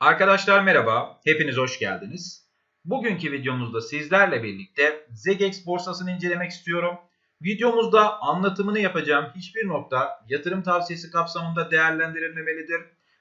Arkadaşlar merhaba, hepiniz hoş geldiniz. Bugünkü videomuzda sizlerle birlikte Zegex borsasını incelemek istiyorum. Videomuzda anlatımını yapacağım hiçbir nokta yatırım tavsiyesi kapsamında değerlendirilmemelidir.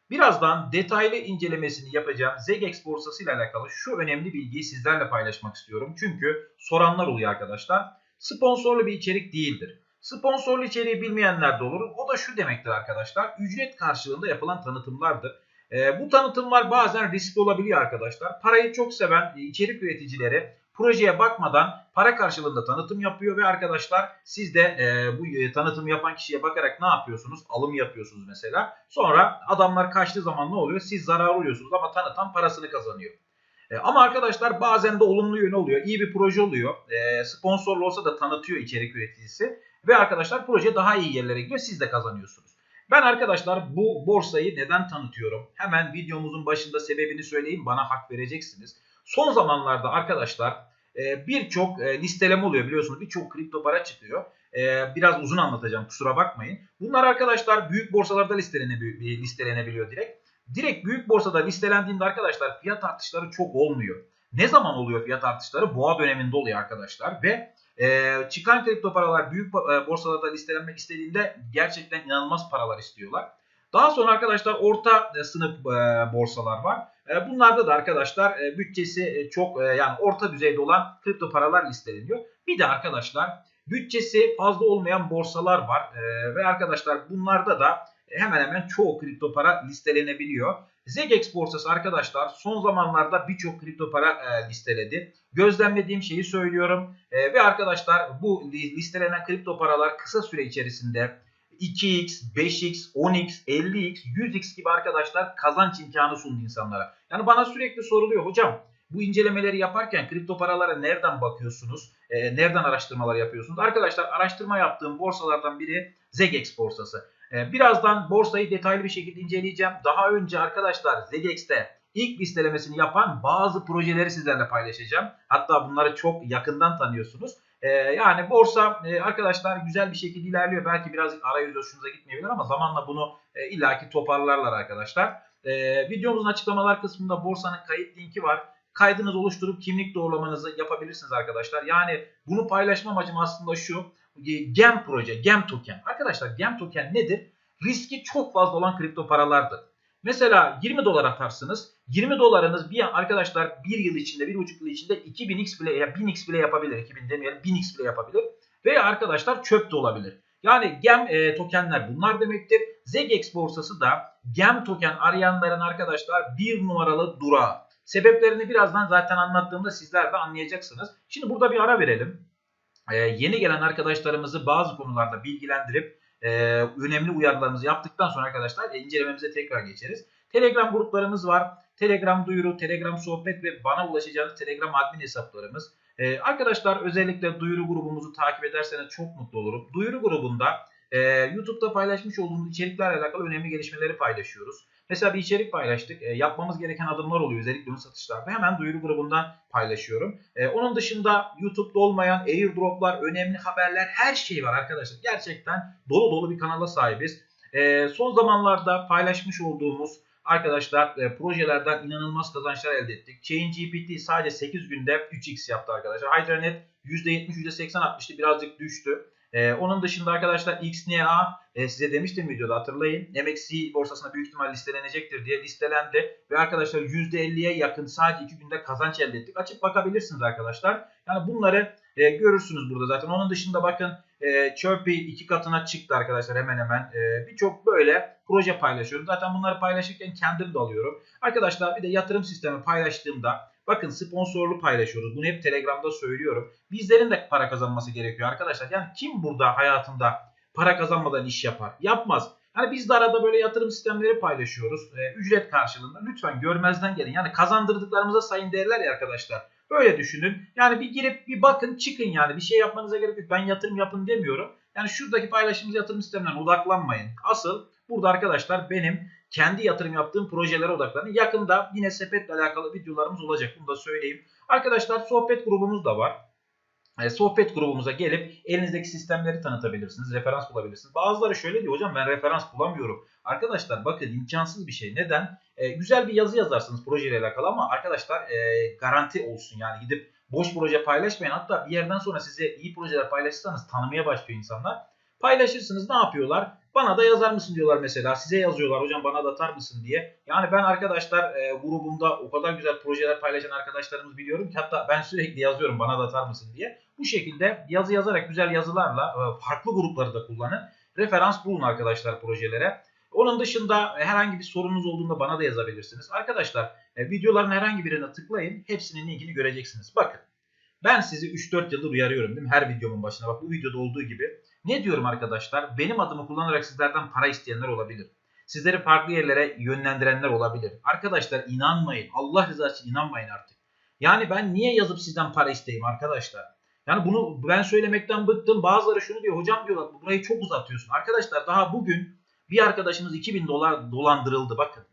Birazdan detaylı incelemesini yapacağım Zegex borsası ile alakalı şu önemli bilgiyi sizlerle paylaşmak istiyorum. Çünkü soranlar oluyor arkadaşlar. Sponsorlu bir içerik değildir. Sponsorlu içeriği bilmeyenler de olur. O da şu demektir arkadaşlar. Ücret karşılığında yapılan tanıtımlardır. E, bu tanıtımlar bazen riskli olabiliyor arkadaşlar. Parayı çok seven içerik üreticileri projeye bakmadan para karşılığında tanıtım yapıyor ve arkadaşlar siz de e, bu e, tanıtım yapan kişiye bakarak ne yapıyorsunuz? Alım yapıyorsunuz mesela. Sonra adamlar kaçtığı zaman ne oluyor? Siz zarar oluyorsunuz ama tanıtan parasını kazanıyor. E, ama arkadaşlar bazen de olumlu yönü oluyor. İyi bir proje oluyor. E, sponsorlu olsa da tanıtıyor içerik üreticisi. Ve arkadaşlar proje daha iyi yerlere gidiyor. Siz de kazanıyorsunuz. Ben arkadaşlar bu borsayı neden tanıtıyorum? Hemen videomuzun başında sebebini söyleyeyim bana hak vereceksiniz. Son zamanlarda arkadaşlar e, birçok e, listeleme oluyor biliyorsunuz birçok kripto para çıkıyor. E, biraz uzun anlatacağım kusura bakmayın. Bunlar arkadaşlar büyük borsalarda listelenebiliyor direkt. Direkt büyük borsada listelendiğinde arkadaşlar fiyat artışları çok olmuyor. Ne zaman oluyor fiyat artışları? Boğa döneminde oluyor arkadaşlar ve e, çıkan kripto paralar büyük e, borsalarda listelenmek istediğinde gerçekten inanılmaz paralar istiyorlar. Daha sonra arkadaşlar orta e, sınıf e, borsalar var. Bunlarda da arkadaşlar bütçesi çok yani orta düzeyde olan kripto paralar listeleniyor. Bir de arkadaşlar bütçesi fazla olmayan borsalar var. Ve arkadaşlar bunlarda da hemen hemen çoğu kripto para listelenebiliyor. Zegex borsası arkadaşlar son zamanlarda birçok kripto para e, listeledi. Gözlemlediğim şeyi söylüyorum. E, ve arkadaşlar bu listelenen kripto paralar kısa süre içerisinde 2x, 5x, 10x, 50x, 100x gibi arkadaşlar kazanç imkanı sundu insanlara. Yani bana sürekli soruluyor hocam bu incelemeleri yaparken kripto paralara nereden bakıyorsunuz? E, nereden araştırmalar yapıyorsunuz? Arkadaşlar araştırma yaptığım borsalardan biri Zegex borsası. Ee, birazdan borsayı detaylı bir şekilde inceleyeceğim. Daha önce arkadaşlar Zegex'te ilk listelemesini yapan bazı projeleri sizlerle paylaşacağım. Hatta bunları çok yakından tanıyorsunuz. Ee, yani borsa e, arkadaşlar güzel bir şekilde ilerliyor. Belki birazcık arayüz hoşunuza gitmeyebilir ama zamanla bunu e, illaki toparlarlar arkadaşlar. Ee, videomuzun açıklamalar kısmında borsanın kayıt linki var. Kaydınızı oluşturup kimlik doğrulamanızı yapabilirsiniz arkadaşlar. Yani bunu paylaşmam amacım aslında şu. GEM proje, GEM token. Arkadaşlar GEM token nedir? Riski çok fazla olan kripto paralardır. Mesela 20 dolar atarsınız. 20 dolarınız bir arkadaşlar bir yıl içinde, bir buçuk yıl içinde 2000x bile ya 1000x bile yapabilir. 2000 demeyelim 1000x bile yapabilir. Veya arkadaşlar çöp de olabilir. Yani GEM e, tokenler bunlar demektir. Zegex borsası da GEM token arayanların arkadaşlar bir numaralı durağı. Sebeplerini birazdan zaten anlattığımda sizler de anlayacaksınız. Şimdi burada bir ara verelim e, yeni gelen arkadaşlarımızı bazı konularda bilgilendirip e, önemli uyarılarımızı yaptıktan sonra arkadaşlar e, incelememize tekrar geçeriz. Telegram gruplarımız var. Telegram duyuru, Telegram sohbet ve bana ulaşacağınız Telegram admin hesaplarımız. Ee, arkadaşlar özellikle duyuru grubumuzu takip ederseniz çok mutlu olurum. Duyuru grubunda e, YouTube'da paylaşmış olduğumuz içeriklerle alakalı önemli gelişmeleri paylaşıyoruz. Mesela bir içerik paylaştık. E, yapmamız gereken adımlar oluyor özellikle ön satışlarda. Hemen duyuru grubundan paylaşıyorum. E, onun dışında YouTube'da olmayan airdroplar, önemli haberler her şey var arkadaşlar. Gerçekten dolu dolu bir kanala sahibiz. E, son zamanlarda paylaşmış olduğumuz arkadaşlar e, projelerden inanılmaz kazançlar elde ettik. ChainGPT sadece 8 günde 3x yaptı arkadaşlar. Hydranet %70 %80 atmıştı birazcık düştü. Ee, onun dışında arkadaşlar XNA e, size demiştim videoda hatırlayın. MXC borsasına büyük ihtimal listelenecektir diye listelendi. Ve arkadaşlar %50'ye yakın sadece 2 günde kazanç elde ettik. Açıp bakabilirsiniz arkadaşlar. Yani bunları e, görürsünüz burada zaten. Onun dışında bakın e, Chirpy iki katına çıktı arkadaşlar hemen hemen. E, Birçok böyle proje paylaşıyorum. Zaten bunları paylaşırken kendim de alıyorum. Arkadaşlar bir de yatırım sistemi paylaştığımda Bakın sponsorlu paylaşıyoruz. Bunu hep Telegram'da söylüyorum. Bizlerin de para kazanması gerekiyor arkadaşlar. Yani kim burada hayatında para kazanmadan iş yapar? Yapmaz. Yani biz de arada böyle yatırım sistemleri paylaşıyoruz. E, ücret karşılığında. Lütfen görmezden gelin. Yani kazandırdıklarımıza sayın değerler ya arkadaşlar. Böyle düşünün. Yani bir girip bir bakın çıkın yani. Bir şey yapmanıza gerek yok. Ben yatırım yapın demiyorum. Yani şuradaki paylaştığımız yatırım sistemlerine odaklanmayın. Asıl burada arkadaşlar benim kendi yatırım yaptığım projelere odaklanın. Yakında yine sepetle alakalı videolarımız olacak. Bunu da söyleyeyim. Arkadaşlar sohbet grubumuz da var. e, sohbet grubumuza gelip elinizdeki sistemleri tanıtabilirsiniz, referans bulabilirsiniz. Bazıları şöyle diyor hocam ben referans bulamıyorum. Arkadaşlar bakın imkansız bir şey. Neden? E, güzel bir yazı yazarsınız projeyle alakalı ama arkadaşlar e, garanti olsun yani gidip boş proje paylaşmayın. Hatta bir yerden sonra size iyi projeler paylaşırsanız tanımaya başlıyor insanlar. Paylaşırsınız ne yapıyorlar? Bana da yazar mısın diyorlar mesela. Size yazıyorlar hocam bana da atar mısın diye. Yani ben arkadaşlar e, grubumda o kadar güzel projeler paylaşan arkadaşlarımız biliyorum ki hatta ben sürekli yazıyorum bana da atar mısın diye. Bu şekilde yazı yazarak güzel yazılarla e, farklı grupları da kullanın. Referans bulun arkadaşlar projelere. Onun dışında herhangi bir sorunuz olduğunda bana da yazabilirsiniz. Arkadaşlar e, videoların herhangi birine tıklayın. Hepsinin linkini göreceksiniz. Bakın ben sizi 3-4 yıldır uyarıyorum değil mi? Her videomun başına. Bak bu videoda olduğu gibi. Ne diyorum arkadaşlar? Benim adımı kullanarak sizlerden para isteyenler olabilir. Sizleri farklı yerlere yönlendirenler olabilir. Arkadaşlar inanmayın. Allah rızası için inanmayın artık. Yani ben niye yazıp sizden para isteyeyim arkadaşlar? Yani bunu ben söylemekten bıktım. Bazıları şunu diyor. Hocam diyorlar burayı çok uzatıyorsun. Arkadaşlar daha bugün bir arkadaşımız 2000 dolar dolandırıldı. Bakın.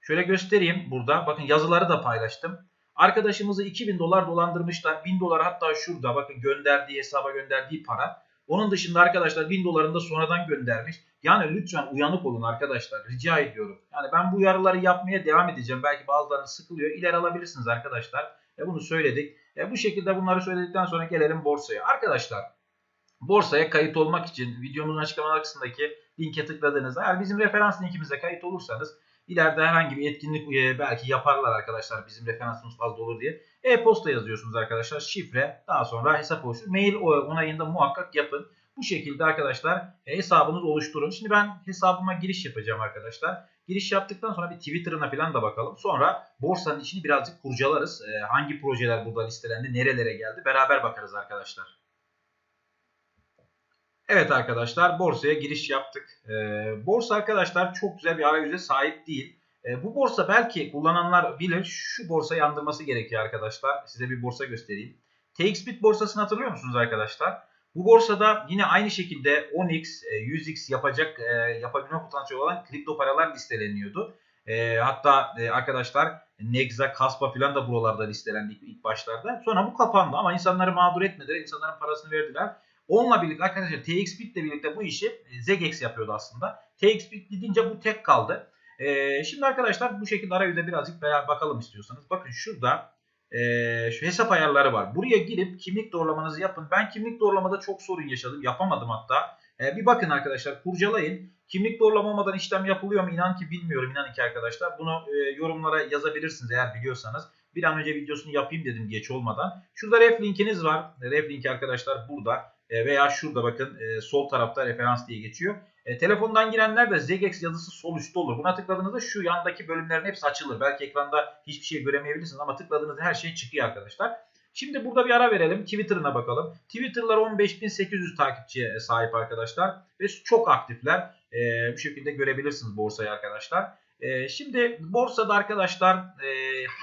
Şöyle göstereyim burada. Bakın yazıları da paylaştım. Arkadaşımızı 2000 dolar dolandırmışlar. 1000 dolar hatta şurada bakın gönderdiği hesaba gönderdiği para. Onun dışında arkadaşlar 1000 dolarını da sonradan göndermiş. Yani lütfen uyanık olun arkadaşlar. Rica ediyorum. Yani ben bu uyarıları yapmaya devam edeceğim. Belki bazılarını sıkılıyor. İleri alabilirsiniz arkadaşlar. E bunu söyledik. E bu şekilde bunları söyledikten sonra gelelim borsaya. Arkadaşlar borsaya kayıt olmak için videomuzun açıklamalar kısmındaki linke tıkladığınızda eğer bizim referans linkimize kayıt olursanız ileride herhangi bir etkinlik e, belki yaparlar arkadaşlar bizim referansımız fazla olur diye. E-posta yazıyorsunuz arkadaşlar şifre daha sonra hesap oluştur. Mail onayında muhakkak yapın. Bu şekilde arkadaşlar hesabınızı oluşturun. Şimdi ben hesabıma giriş yapacağım arkadaşlar. Giriş yaptıktan sonra bir Twitter'ına falan da bakalım. Sonra borsanın içini birazcık kurcalarız. E, hangi projeler burada listelendi, nerelere geldi beraber bakarız arkadaşlar. Evet arkadaşlar borsaya giriş yaptık. E, borsa arkadaşlar çok güzel bir arayüze sahip değil. E, bu borsa belki kullananlar bilir şu borsayı andırması gerekiyor arkadaşlar. Size bir borsa göstereyim. TXBit borsasını hatırlıyor musunuz arkadaşlar? Bu borsada yine aynı şekilde 10x, 100x e, yapacak e, yapabilme potansiyeli olan kripto paralar listeleniyordu. E, hatta e, arkadaşlar Nexa, Kaspa falan da buralarda listelendi ilk başlarda. Sonra bu kapandı ama insanları mağdur etmediler. İnsanların parasını verdiler. Onunla birlikte arkadaşlar TXBit ile birlikte bu işi e, Zegex yapıyordu aslında. TXBit gidince bu tek kaldı. E, şimdi arkadaşlar bu şekilde arayüze birazcık beraber bakalım istiyorsanız. Bakın şurada e, şu hesap ayarları var. Buraya girip kimlik doğrulamanızı yapın. Ben kimlik doğrulamada çok sorun yaşadım. Yapamadım hatta. E, bir bakın arkadaşlar kurcalayın. Kimlik doğrulamamadan işlem yapılıyor mu? İnan ki bilmiyorum. İnan ki arkadaşlar. Bunu e, yorumlara yazabilirsiniz eğer biliyorsanız. Bir an önce videosunu yapayım dedim geç olmadan. Şurada ref linkiniz var. Ref linki arkadaşlar burada. E, veya şurada bakın e, sol tarafta referans diye geçiyor. E, telefondan girenler de Zegex yazısı sol üstte olur. Buna tıkladığınızda şu yandaki bölümlerin hepsi açılır. Belki ekranda hiçbir şey göremeyebilirsiniz ama tıkladığınızda her şey çıkıyor arkadaşlar. Şimdi burada bir ara verelim. Twitter'ına bakalım. Twitter'lar 15.800 takipçiye sahip arkadaşlar. Ve çok aktifler. E, bu şekilde görebilirsiniz borsayı arkadaşlar. Şimdi borsada arkadaşlar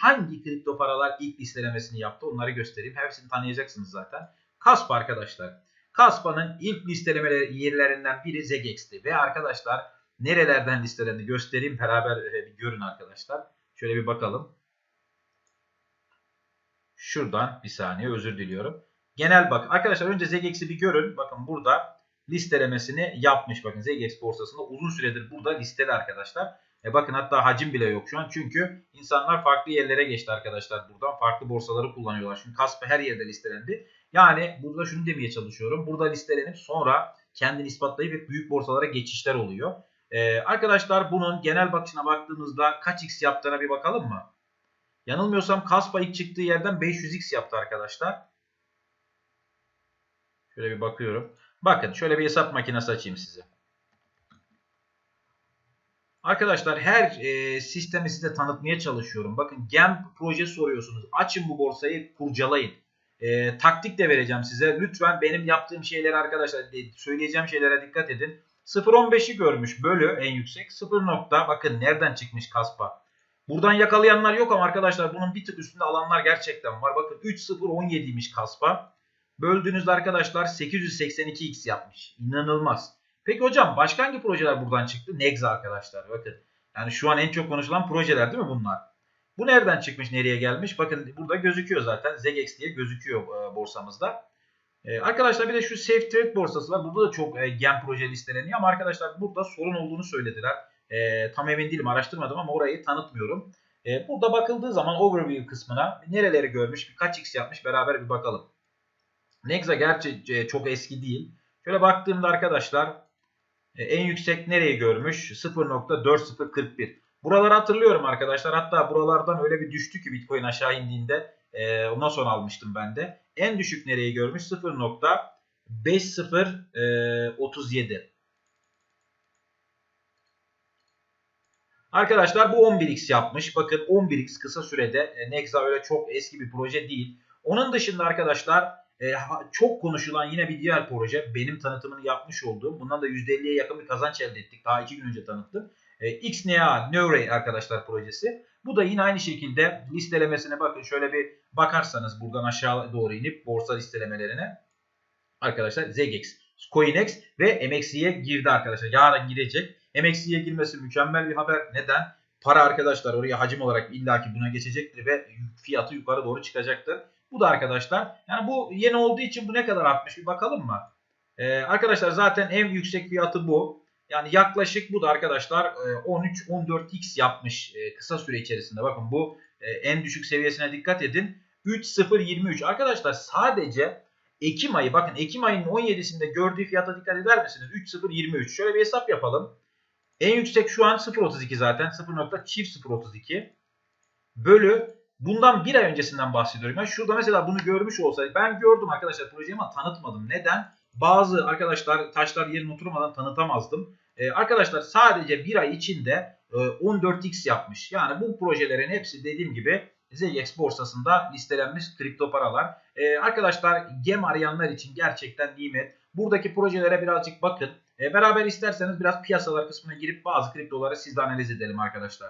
hangi kripto paralar ilk listelemesini yaptı onları göstereyim. Hepsini tanıyacaksınız zaten. Kaspa arkadaşlar. Kaspa'nın ilk listeleme yerlerinden biri Zegex'ti. Ve arkadaşlar nerelerden listelendi göstereyim. Beraber e, bir görün arkadaşlar. Şöyle bir bakalım. Şuradan bir saniye özür diliyorum. Genel bak arkadaşlar önce Zegex'i bir görün. Bakın burada listelemesini yapmış. Bakın Zegex borsasında uzun süredir burada listeli arkadaşlar. E bakın hatta hacim bile yok şu an. Çünkü insanlar farklı yerlere geçti arkadaşlar buradan. Farklı borsaları kullanıyorlar. Çünkü Kaspa her yerde listelendi. Yani burada şunu demeye çalışıyorum. Burada listelenip sonra kendini ispatlayıp büyük borsalara geçişler oluyor. Ee, arkadaşlar bunun genel bakışına baktığımızda kaç x yaptığına bir bakalım mı? Yanılmıyorsam Kaspa ilk çıktığı yerden 500x yaptı arkadaşlar. Şöyle bir bakıyorum. Bakın şöyle bir hesap makinesi açayım size. Arkadaşlar her e, sistemi size tanıtmaya çalışıyorum. Bakın GEM proje soruyorsunuz. Açın bu borsayı kurcalayın. E, taktik de vereceğim size. Lütfen benim yaptığım şeyler arkadaşlar söyleyeceğim şeylere dikkat edin. 0.15'i görmüş bölü en yüksek. 0 nokta bakın nereden çıkmış kaspa. Buradan yakalayanlar yok ama arkadaşlar bunun bir tık üstünde alanlar gerçekten var. Bakın 3.017'ymiş kaspa. Böldüğünüzde arkadaşlar 882x yapmış. İnanılmaz. Peki hocam başka hangi projeler buradan çıktı? Nexa arkadaşlar bakın. Yani şu an en çok konuşulan projeler değil mi bunlar? Bu nereden çıkmış nereye gelmiş? Bakın burada gözüküyor zaten. Zegex diye gözüküyor e, borsamızda. Ee, arkadaşlar bir de şu Safe Trade borsası var. Burada da çok e, gem proje listeleniyor ama arkadaşlar burada sorun olduğunu söylediler. E, tam emin değilim araştırmadım ama orayı tanıtmıyorum. E, burada bakıldığı zaman overview kısmına nereleri görmüş, kaç x yapmış beraber bir bakalım. Nexa gerçi e, çok eski değil. Şöyle baktığımda arkadaşlar e, en yüksek nereyi görmüş? 0.4041. Buraları hatırlıyorum arkadaşlar. Hatta buralardan öyle bir düştü ki Bitcoin aşağı indiğinde e, ondan sonra almıştım ben de. En düşük nereyi görmüş? 0.5037. Arkadaşlar bu 11x yapmış. Bakın 11x kısa sürede. E, Nexa öyle çok eski bir proje değil. Onun dışında arkadaşlar e, çok konuşulan yine bir diğer proje. Benim tanıtımını yapmış olduğum. Bundan da %50'ye yakın bir kazanç elde ettik. Daha 2 gün önce tanıttım. E, XNA Neuray arkadaşlar projesi. Bu da yine aynı şekilde listelemesine bakın. Şöyle bir bakarsanız buradan aşağı doğru inip borsa listelemelerine. Arkadaşlar ZGX, CoinEx ve MXC'ye girdi arkadaşlar. Yarın girecek. MXC'ye girmesi mükemmel bir haber. Neden? Para arkadaşlar oraya hacim olarak illaki buna geçecektir ve fiyatı yukarı doğru çıkacaktır. Bu da arkadaşlar yani bu yeni olduğu için bu ne kadar artmış bir bakalım mı? Ee, arkadaşlar zaten en yüksek fiyatı bu. Yani yaklaşık bu da arkadaşlar 13-14x e, yapmış e, kısa süre içerisinde. Bakın bu e, en düşük seviyesine dikkat edin. 3.023 arkadaşlar sadece Ekim ayı bakın Ekim ayının 17'sinde gördüğü fiyata dikkat eder misiniz? 3.023 şöyle bir hesap yapalım. En yüksek şu an 0.32 zaten 0.032 bölü bundan bir ay öncesinden bahsediyorum. Yani şurada mesela bunu görmüş olsaydık ben gördüm arkadaşlar projeyi ama tanıtmadım. Neden? Bazı arkadaşlar taşlar yerine oturmadan tanıtamazdım. Ee, arkadaşlar sadece bir ay içinde e, 14x yapmış. Yani bu projelerin hepsi dediğim gibi ZX borsasında listelenmiş kripto paralar. Ee, arkadaşlar gem arayanlar için gerçekten nimet. Buradaki projelere birazcık bakın. Ee, beraber isterseniz biraz piyasalar kısmına girip bazı kriptoları sizle analiz edelim arkadaşlar.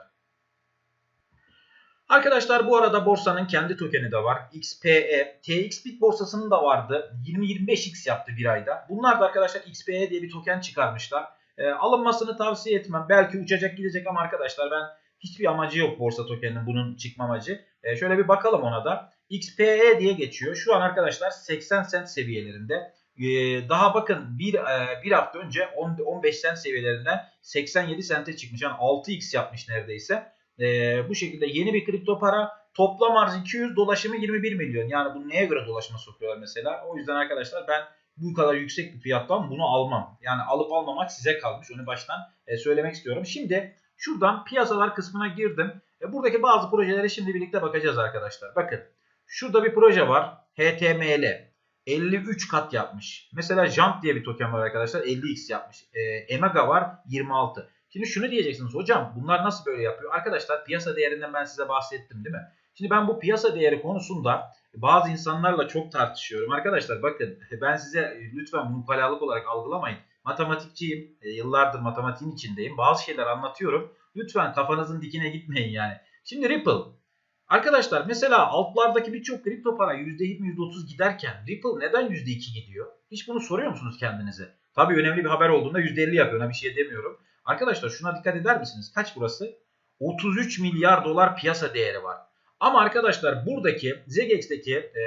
Arkadaşlar bu arada borsanın kendi tokeni de var. XPE, TXBit borsasının da vardı. 20-25x yaptı bir ayda. Bunlar da arkadaşlar XPE diye bir token çıkarmışlar. E, alınmasını tavsiye etmem. Belki uçacak gidecek ama arkadaşlar ben hiçbir amacı yok borsa tokeninin bunun çıkma amacı. E, şöyle bir bakalım ona da. XPE diye geçiyor. Şu an arkadaşlar 80 cent seviyelerinde. E, daha bakın bir, e, bir hafta önce 10, 15 cent seviyelerinden 87 sente çıkmış. Yani 6x yapmış neredeyse. E, bu şekilde yeni bir kripto para. Toplam arz 200 dolaşımı 21 milyon. Yani bu neye göre dolaşıma sokuyorlar mesela. O yüzden arkadaşlar ben bu kadar yüksek bir fiyattan bunu almam. Yani alıp almamak size kalmış. Onu baştan e, söylemek istiyorum. Şimdi şuradan piyasalar kısmına girdim. E, buradaki bazı projelere şimdi birlikte bakacağız arkadaşlar. Bakın şurada bir proje var. HTML. 53 kat yapmış. Mesela Jump diye bir token var arkadaşlar. 50x yapmış. E, Emega var 26. Şimdi şunu diyeceksiniz hocam bunlar nasıl böyle yapıyor? Arkadaşlar piyasa değerinden ben size bahsettim değil mi? Şimdi ben bu piyasa değeri konusunda bazı insanlarla çok tartışıyorum. Arkadaşlar bakın ben size lütfen bunu ukalalık olarak algılamayın. Matematikçiyim. E, yıllardır matematiğin içindeyim. Bazı şeyler anlatıyorum. Lütfen kafanızın dikine gitmeyin yani. Şimdi Ripple. Arkadaşlar mesela altlardaki birçok kripto para %20 %30 giderken Ripple neden %2 gidiyor? Hiç bunu soruyor musunuz kendinize? Tabii önemli bir haber olduğunda %50 yapıyor. Ona bir şey demiyorum. Arkadaşlar şuna dikkat eder misiniz? Kaç burası? 33 milyar dolar piyasa değeri var. Ama arkadaşlar buradaki ZGX'teki e,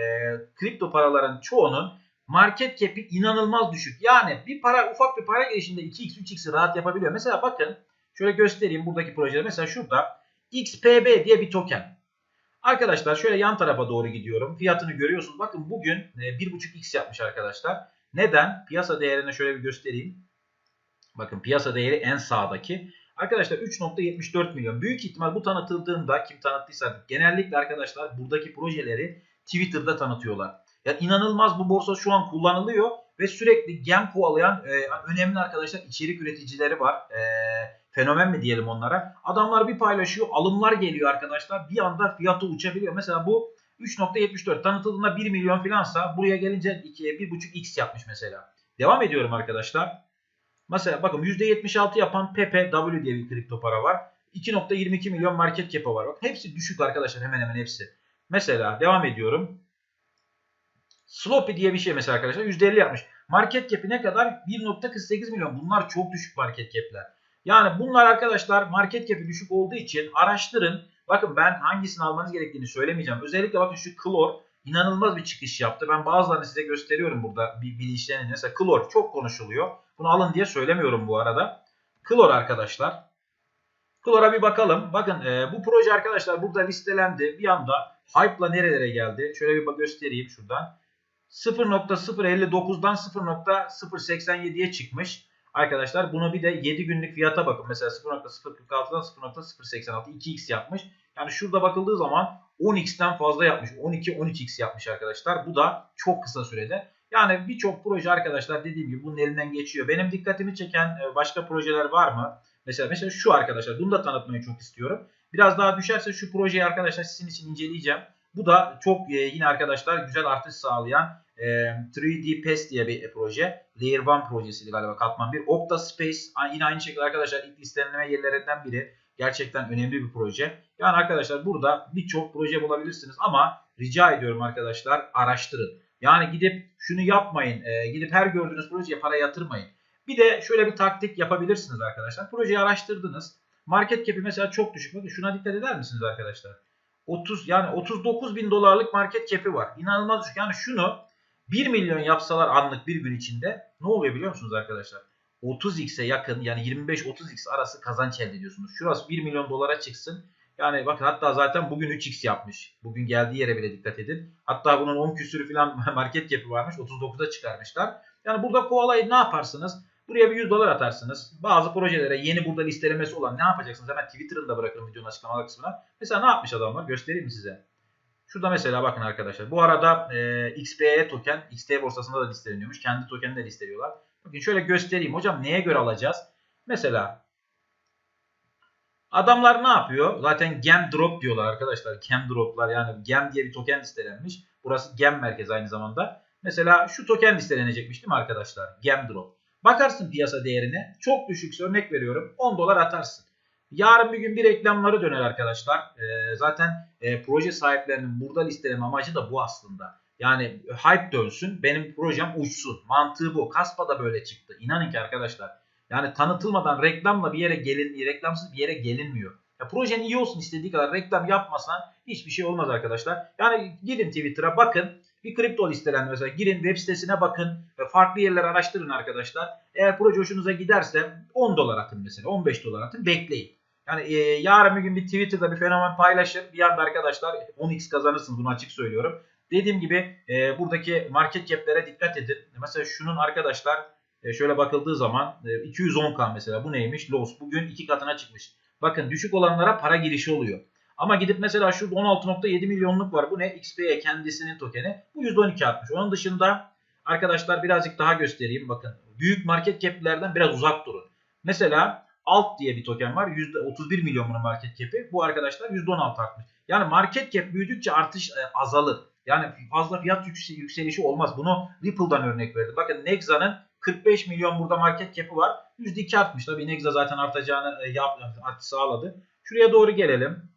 kripto paraların çoğunun market cap'i inanılmaz düşük. Yani bir para ufak bir para gelişinde 2x 3x'i rahat yapabiliyor. Mesela bakın şöyle göstereyim buradaki projede. Mesela şurada XPB diye bir token. Arkadaşlar şöyle yan tarafa doğru gidiyorum. Fiyatını görüyorsunuz. Bakın bugün e, 1.5x yapmış arkadaşlar. Neden? Piyasa değerini şöyle bir göstereyim. Bakın piyasa değeri en sağdaki. Arkadaşlar 3.74 milyon. Büyük ihtimal bu tanıtıldığında kim tanıttıysa genellikle arkadaşlar buradaki projeleri Twitter'da tanıtıyorlar. Yani inanılmaz bu borsa şu an kullanılıyor ve sürekli gem kovalayan e, önemli arkadaşlar içerik üreticileri var. E, fenomen mi diyelim onlara. Adamlar bir paylaşıyor alımlar geliyor arkadaşlar. Bir anda fiyatı uçabiliyor. Mesela bu 3.74 tanıtıldığında 1 milyon filansa buraya gelince 2'ye 1.5x yapmış mesela. Devam ediyorum arkadaşlar. Mesela bakın %76 yapan PPW diye bir kripto para var. 2.22 milyon market cap'i var. Bak hepsi düşük arkadaşlar hemen hemen hepsi. Mesela devam ediyorum. Sloppy diye bir şey mesela arkadaşlar %50 yapmış. Market cap'i ne kadar? 1.48 milyon. Bunlar çok düşük market cap'ler. Yani bunlar arkadaşlar market cap'i düşük olduğu için araştırın. Bakın ben hangisini almanız gerektiğini söylemeyeceğim. Özellikle bakın şu Klor inanılmaz bir çıkış yaptı. Ben bazılarını size gösteriyorum burada bir bilinçlerini. Mesela klor çok konuşuluyor. Bunu alın diye söylemiyorum bu arada. Klor arkadaşlar. Klor'a bir bakalım. Bakın e, bu proje arkadaşlar burada listelendi. Bir anda hype'la nerelere geldi? Şöyle bir göstereyim şuradan. 0.059'dan 0.087'ye çıkmış. Arkadaşlar bunu bir de 7 günlük fiyata bakın. Mesela 0.046'dan 0.086 2x yapmış. Yani şurada bakıldığı zaman 10x'ten fazla yapmış. 12-13x yapmış arkadaşlar. Bu da çok kısa sürede. Yani birçok proje arkadaşlar dediğim gibi bunun elinden geçiyor. Benim dikkatimi çeken e, başka projeler var mı? Mesela mesela şu arkadaşlar bunu da tanıtmayı çok istiyorum. Biraz daha düşerse şu projeyi arkadaşlar sizin için inceleyeceğim. Bu da çok e, yine arkadaşlar güzel artış sağlayan 3D e, PES diye bir proje. Layer 1 projesiydi galiba katman 1. Octa Space yine aynı şekilde arkadaşlar ilk listelenme yerlerinden biri. Gerçekten önemli bir proje. Yani arkadaşlar burada birçok proje bulabilirsiniz ama rica ediyorum arkadaşlar araştırın. Yani gidip şunu yapmayın. E, gidip her gördüğünüz projeye para yatırmayın. Bir de şöyle bir taktik yapabilirsiniz arkadaşlar. Projeyi araştırdınız. Market cap'i mesela çok düşük. Bakın şuna dikkat eder misiniz arkadaşlar? 30 yani 39 bin dolarlık market cap'i var. İnanılmaz düşük. Yani şunu 1 milyon yapsalar anlık bir gün içinde ne oluyor biliyor musunuz arkadaşlar? 30x'e yakın yani 25-30x arası kazanç elde ediyorsunuz. Şurası 1 milyon dolara çıksın. Yani bakın hatta zaten bugün 3x yapmış. Bugün geldiği yere bile dikkat edin. Hatta bunun 10 küsürü falan market cap'i varmış. 39'a çıkarmışlar. Yani burada kovalayı ne yaparsınız? Buraya bir 100 dolar atarsınız. Bazı projelere yeni burada listelemesi olan ne yapacaksınız? Hemen Twitter'ını da bırakırım videonun açıklamalar kısmına. Mesela ne yapmış adamlar? Göstereyim mi size? Şurada mesela bakın arkadaşlar. Bu arada e, XBE token XT borsasında da listeleniyormuş. Kendi tokenini de listeliyorlar. Bakın şöyle göstereyim. Hocam neye göre alacağız? Mesela adamlar ne yapıyor? Zaten gem drop diyorlar arkadaşlar. Gem droplar yani gem diye bir token listelenmiş. Burası gem merkezi aynı zamanda. Mesela şu token listelenecekmiş değil mi arkadaşlar? Gem drop. Bakarsın piyasa değerine. Çok düşükse örnek veriyorum 10 dolar atarsın. Yarın bir gün bir reklamları döner arkadaşlar. E, zaten e, proje sahiplerinin burada listeleme amacı da bu aslında. Yani hype dönsün benim projem uçsun. Mantığı bu. Kaspa da böyle çıktı. İnanın ki arkadaşlar. Yani tanıtılmadan reklamla bir yere gelin, reklamsız bir yere gelinmiyor. Ya projen iyi olsun istediği kadar reklam yapmasan hiçbir şey olmaz arkadaşlar. Yani gidin Twitter'a bakın. Bir kripto listelendi mesela. Girin web sitesine bakın. ve Farklı yerler araştırın arkadaşlar. Eğer proje hoşunuza giderse 10 dolar atın mesela. 15 dolar atın. Bekleyin. Yani e, yarın bir gün bir Twitter'da bir fenomen paylaşır. Bir anda arkadaşlar 10x kazanırsınız. Bunu açık söylüyorum. Dediğim gibi e, buradaki market cap'lere dikkat edin. Mesela şunun arkadaşlar e, şöyle bakıldığı zaman e, 210k mesela bu neymiş? Loss. Bugün iki katına çıkmış. Bakın düşük olanlara para girişi oluyor. Ama gidip mesela şu 16.7 milyonluk var. Bu ne? XP'ye kendisinin tokeni. Bu %12 artmış. Onun dışında arkadaşlar birazcık daha göstereyim. Bakın büyük market cap'lerden biraz uzak durun. Mesela Alt diye bir token var. %31 milyon market cap'i. Bu arkadaşlar %16 artmış. Yani market cap büyüdükçe artış e, azalır. Yani fazla fiyat yükselişi olmaz. Bunu Ripple'dan örnek verdim. Bakın Nexa'nın 45 milyon burada market cap'i var. %2 artmış. Tabii Nexa zaten artacağını e, yap, artış sağladı. Şuraya doğru gelelim.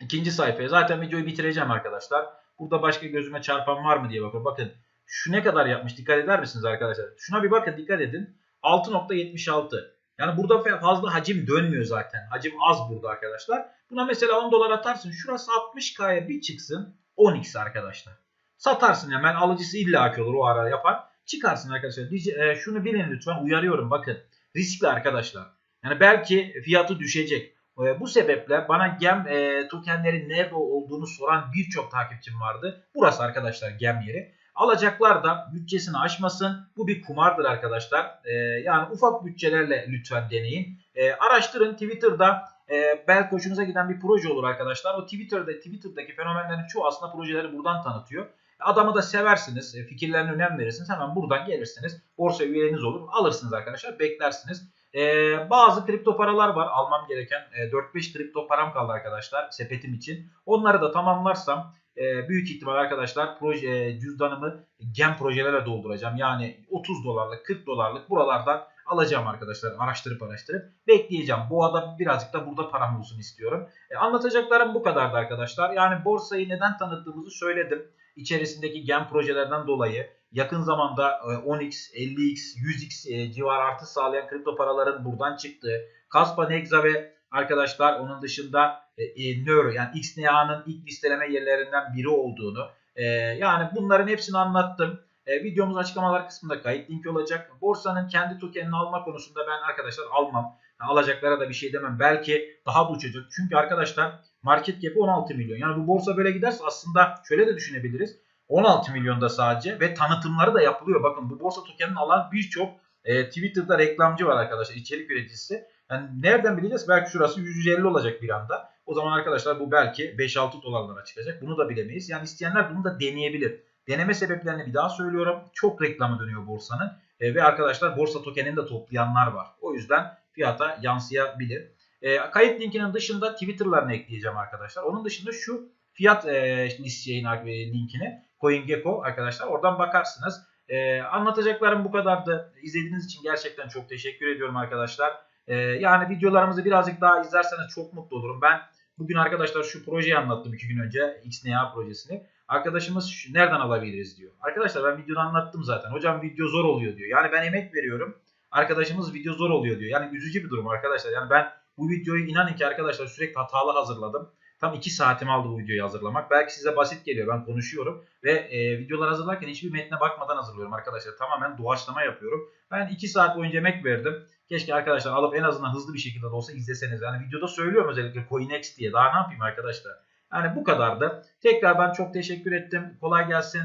İkinci sayfaya. Zaten videoyu bitireceğim arkadaşlar. Burada başka gözüme çarpan var mı diye bakıyorum. Bakın şu ne kadar yapmış dikkat eder misiniz arkadaşlar? Şuna bir bakın dikkat edin. 6.76. Yani burada fazla hacim dönmüyor zaten. Hacim az burada arkadaşlar. Buna mesela 10 dolar atarsın. Şurası 60K'ya bir çıksın. 10x arkadaşlar. Satarsın hemen. Alıcısı illaki olur o ara yapar. Çıkarsın arkadaşlar. E, şunu bilin lütfen uyarıyorum bakın. Riskli arkadaşlar. Yani belki fiyatı düşecek. E, bu sebeple bana gem e, tokenlerin nerede olduğunu soran birçok takipçim vardı. Burası arkadaşlar gem yeri. Alacaklar da bütçesini aşmasın. Bu bir kumardır arkadaşlar. E, yani ufak bütçelerle lütfen deneyin. E, araştırın Twitter'da e, belki hoşunuza giden bir proje olur arkadaşlar. O Twitter'da Twitter'daki fenomenlerin çoğu aslında projeleri buradan tanıtıyor. Adamı da seversiniz, e, fikirlerine önem verirsiniz. Hemen buradan gelirsiniz. Borsa üyeniz olur. Alırsınız arkadaşlar. Beklersiniz. Ee, bazı kripto paralar var. Almam gereken e, 4-5 kripto param kaldı arkadaşlar sepetim için. Onları da tamamlarsam e, büyük ihtimal arkadaşlar proje e, cüzdanımı gem projelere dolduracağım. Yani 30 dolarlık 40 dolarlık buralardan alacağım arkadaşlar araştırıp araştırıp bekleyeceğim. Bu adam birazcık da burada param olsun istiyorum. E, anlatacaklarım bu kadardı arkadaşlar. Yani borsayı neden tanıttığımızı söyledim. İçerisindeki gem projelerden dolayı yakın zamanda 10x, 50x, 100x civar artış sağlayan kripto paraların buradan çıktığı, Kaspa, Nexa ve arkadaşlar onun dışında e, e, Neuro yani XNA'nın ilk listeleme yerlerinden biri olduğunu E, yani bunların hepsini anlattım. E, videomuz açıklamalar kısmında kayıt linki olacak. Borsanın kendi tokenini alma konusunda ben arkadaşlar almam. Alacaklara da bir şey demem. Belki daha da uçacak. Çünkü arkadaşlar market cap 16 milyon. Yani bu borsa böyle giderse aslında şöyle de düşünebiliriz. 16 milyonda sadece ve tanıtımları da yapılıyor. Bakın bu borsa tokenini alan birçok e, Twitter'da reklamcı var arkadaşlar. içerik üreticisi. Yani nereden bileceğiz? Belki şurası 150 olacak bir anda. O zaman arkadaşlar bu belki 5-6 dolarlara çıkacak. Bunu da bilemeyiz. Yani isteyenler bunu da deneyebilir. Deneme sebeplerini bir daha söylüyorum. Çok reklamı dönüyor borsanın. E, ve arkadaşlar borsa tokenini de toplayanlar var. O yüzden fiyata yansıyabilir. E, kayıt linkinin dışında Twitter'larını ekleyeceğim arkadaşlar. Onun dışında şu fiyat e, list yayın e, linkini CoinGecko arkadaşlar oradan bakarsınız. E, anlatacaklarım bu kadardı. İzlediğiniz için gerçekten çok teşekkür ediyorum arkadaşlar. E, yani videolarımızı birazcık daha izlerseniz çok mutlu olurum. Ben bugün arkadaşlar şu projeyi anlattım iki gün önce. XNA projesini. Arkadaşımız nereden alabiliriz diyor. Arkadaşlar ben videoda anlattım zaten. Hocam video zor oluyor diyor. Yani ben emek veriyorum. Arkadaşımız video zor oluyor diyor. Yani üzücü bir durum arkadaşlar. Yani ben bu videoyu inanın ki arkadaşlar sürekli hatalı hazırladım. Tam 2 saatimi aldı bu videoyu hazırlamak. Belki size basit geliyor. Ben konuşuyorum. Ve e, videolar hazırlarken hiçbir metne bakmadan hazırlıyorum arkadaşlar. Tamamen doğaçlama yapıyorum. Ben 2 saat boyunca emek verdim. Keşke arkadaşlar alıp en azından hızlı bir şekilde de olsa izleseniz. Yani videoda söylüyorum özellikle CoinX diye. Daha ne yapayım arkadaşlar? Yani bu kadardı. Tekrar ben çok teşekkür ettim. Kolay gelsin.